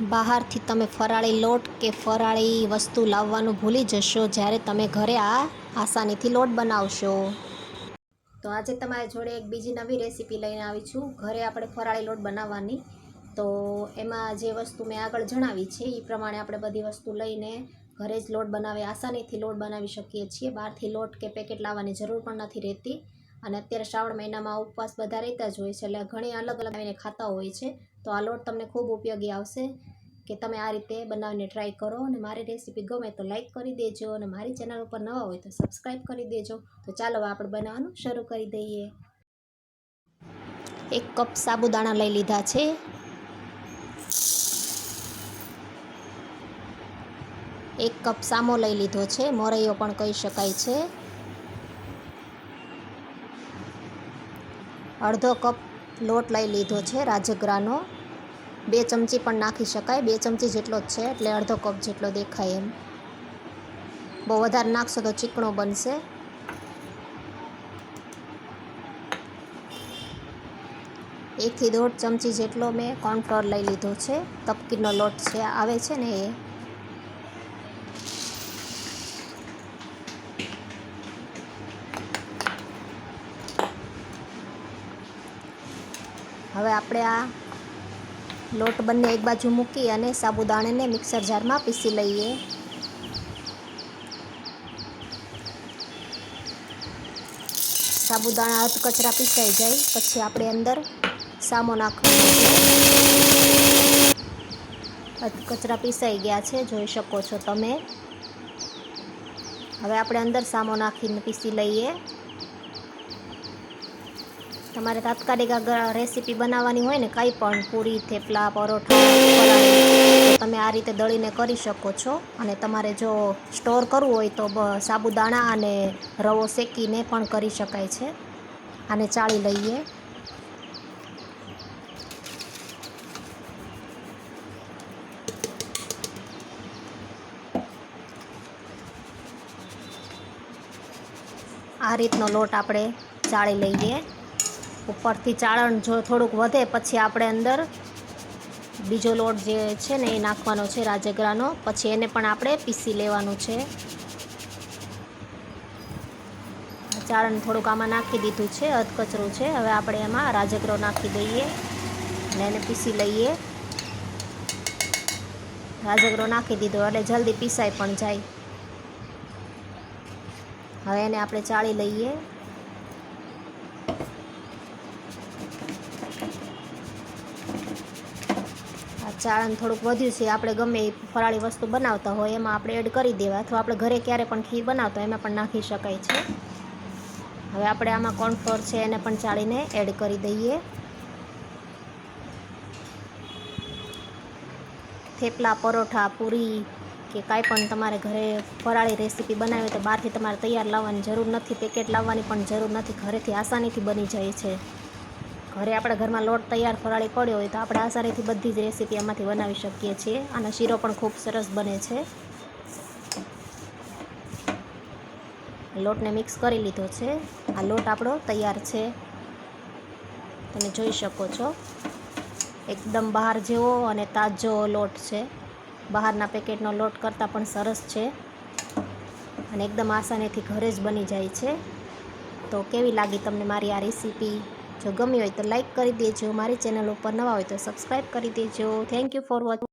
બહારથી તમે ફરાળી લોટ કે ફરાળી વસ્તુ લાવવાનું ભૂલી જશો જ્યારે તમે ઘરે આ આસાનીથી લોટ બનાવશો. તો આજે તમારી જોડે એક બીજી નવી રેસીપી લઈને આવી છું. ઘરે આપણે ફરાળી લોટ બનાવવાની. તો એમાં જે વસ્તુ મેં આગળ જણાવી છે એ પ્રમાણે આપણે બધી વસ્તુ લઈને ઘરે જ લોટ બનાવી, આસાનીથી લોટ બનાવી શકીએ છીએ. બહારથી લોટ કે પેકેટ લાવવાની જરૂર પણ નથી રહેતી. અને અત્યારે શ્રાવણ મહિનામાં ઉપવાસ બધા રહેતા જ હોય છે, એટલે ઘણી અલગ અલગ આવીને ખાતા હોય છે. તો આ લોટ તમને ખૂબ ઉપયોગી આવશે કે તમે આ રીતે બનાવીને ટ્રાય કરો અને મારી રેસીપી ગમે તો લાઈક કરી દેજો અને મારી ચેનલ ઉપર નવા હોય તો સબસ્ક્રાઈબ કરી દેજો. તો ચાલો આપણે બનાવવાનું શરૂ કરી દઈએ. એક કપ સાબુદાણા લઈ લીધા છે. એક કપ સામો લઈ લીધો છે. મોરૈયો પણ કહી શકાય છે. અડધો કપ લોટ લઈ લીધો છે રાજગરાનો. બે ચમચી પણ નાખી શકાય. બે ચમચી જેટલો જ છે એટલે અડધો કપ જેટલો દેખાય એમ. બહુ વધારે નાખશો તો ચીકણો બનશે. એકથી દોઢ ચમચી જેટલો મેં કોર્નફ્લોર લઈ લીધો છે. તપકીનો લોટ છે, આવે છે ને એ? હવે આપણે આ લોટ બંને એક બાજુ મૂકી અને સાબુદાણાને મિક્સર જારમાં પીસી લઈએ. સાબુદાણા અધ કચરા પીસાઈ જાય, પછી આપણે અંદર સામો નાખવાનો છે. અધ કચરા પીસાઈ ગયા છે, જોઈ શકો છો તમે. હવે આપણે અંદર સામો નાખીને પીસી લઈએ. તમારે તાત્કાલિક આગળ રેસીપી બનાવવાની હોય ને કંઈ પણ, પૂરી, થેપલા, પરોઠા તમે આ રીતે દળીને કરી શકો છો. અને તમારે જો સ્ટોર કરવું હોય તો સાબુદાણા અને રવો શેકીને પણ કરી શકાય છે. આને ચાળી લઈએ. આ રીતનો લોટ આપણે ચાળી લઈએ. ઉપરથી ચાળણ જો થોડુંક વધે, પછી આપણે અંદર બીજો લોટ જે છે ને એ નાખવાનો છે રાજગરાનો. પછી એને પણ આપણે પીસી લેવાનું છે. ચાળણ થોડુંક આમાં નાખી દીધું છે, અધકચરું છે. હવે આપણે એમાં રાજગરો નાખી દઈએ અને એને પીસી લઈએ. રાજગરો નાખી દીધો, એટલે જલ્દી પીસાઈ પણ જાય. હવે એને આપણે ચાળી લઈએ. આ ચાળણ થોડુંક વધ્યું છે, આપણે ગમે એ ફરાળી વસ્તુ બનાવતા હોય, એમાં આપણે એડ કરી દેવા અથવા આપણે ઘરે ક્યારે પણ ખીર બનાવતા એમાં પણ નાખી શકાય છે. હવે આપણે આમાં કોર્નફ્લોર છે, એને પણ ચાળીને એડ કરી દઈએ. થેપલા, પરોઠા, પૂરી કે કાંઈ પણ તમારે ઘરે ફરાળી રેસીપી બનાવી તો બહારથી તમારે તૈયાર લાવવાની જરૂર નથી પેકેટ લાવવાની પણ જરૂર નથી, ઘરેથી આસાનીથી બની જાય છે. ઘરે આપણે ઘરમાં લોટ તૈયાર ફરાળી પડ્યો હોય તો આપણે આસારીથી બધી જ રેસીપી આમાંથી બનાવી શકીએ છીએ. અને શીરો પણ ખૂબ સરસ બને છે. લોટને મિક્સ કરી લીધો છે. આ લોટ આપણો તૈયાર છે. તમે જોઈ શકો છો. એકદમ બહાર જેવો અને તાજો લોટ છે. બહારના પેકેટનો લોટ કરતાં પણ સરસ છે. અને એકદમ આસાનીથી ઘરે જ બની જાય છે. તો કેવી લાગી તમને મારી આ રેસીપી જો ગમી હોય તો લાઇક કરી દેજો. મારી ચેનલ ઉપર નવા હોય તો સબસ્ક્રાઈબ કરી દેજો. Thank you for watching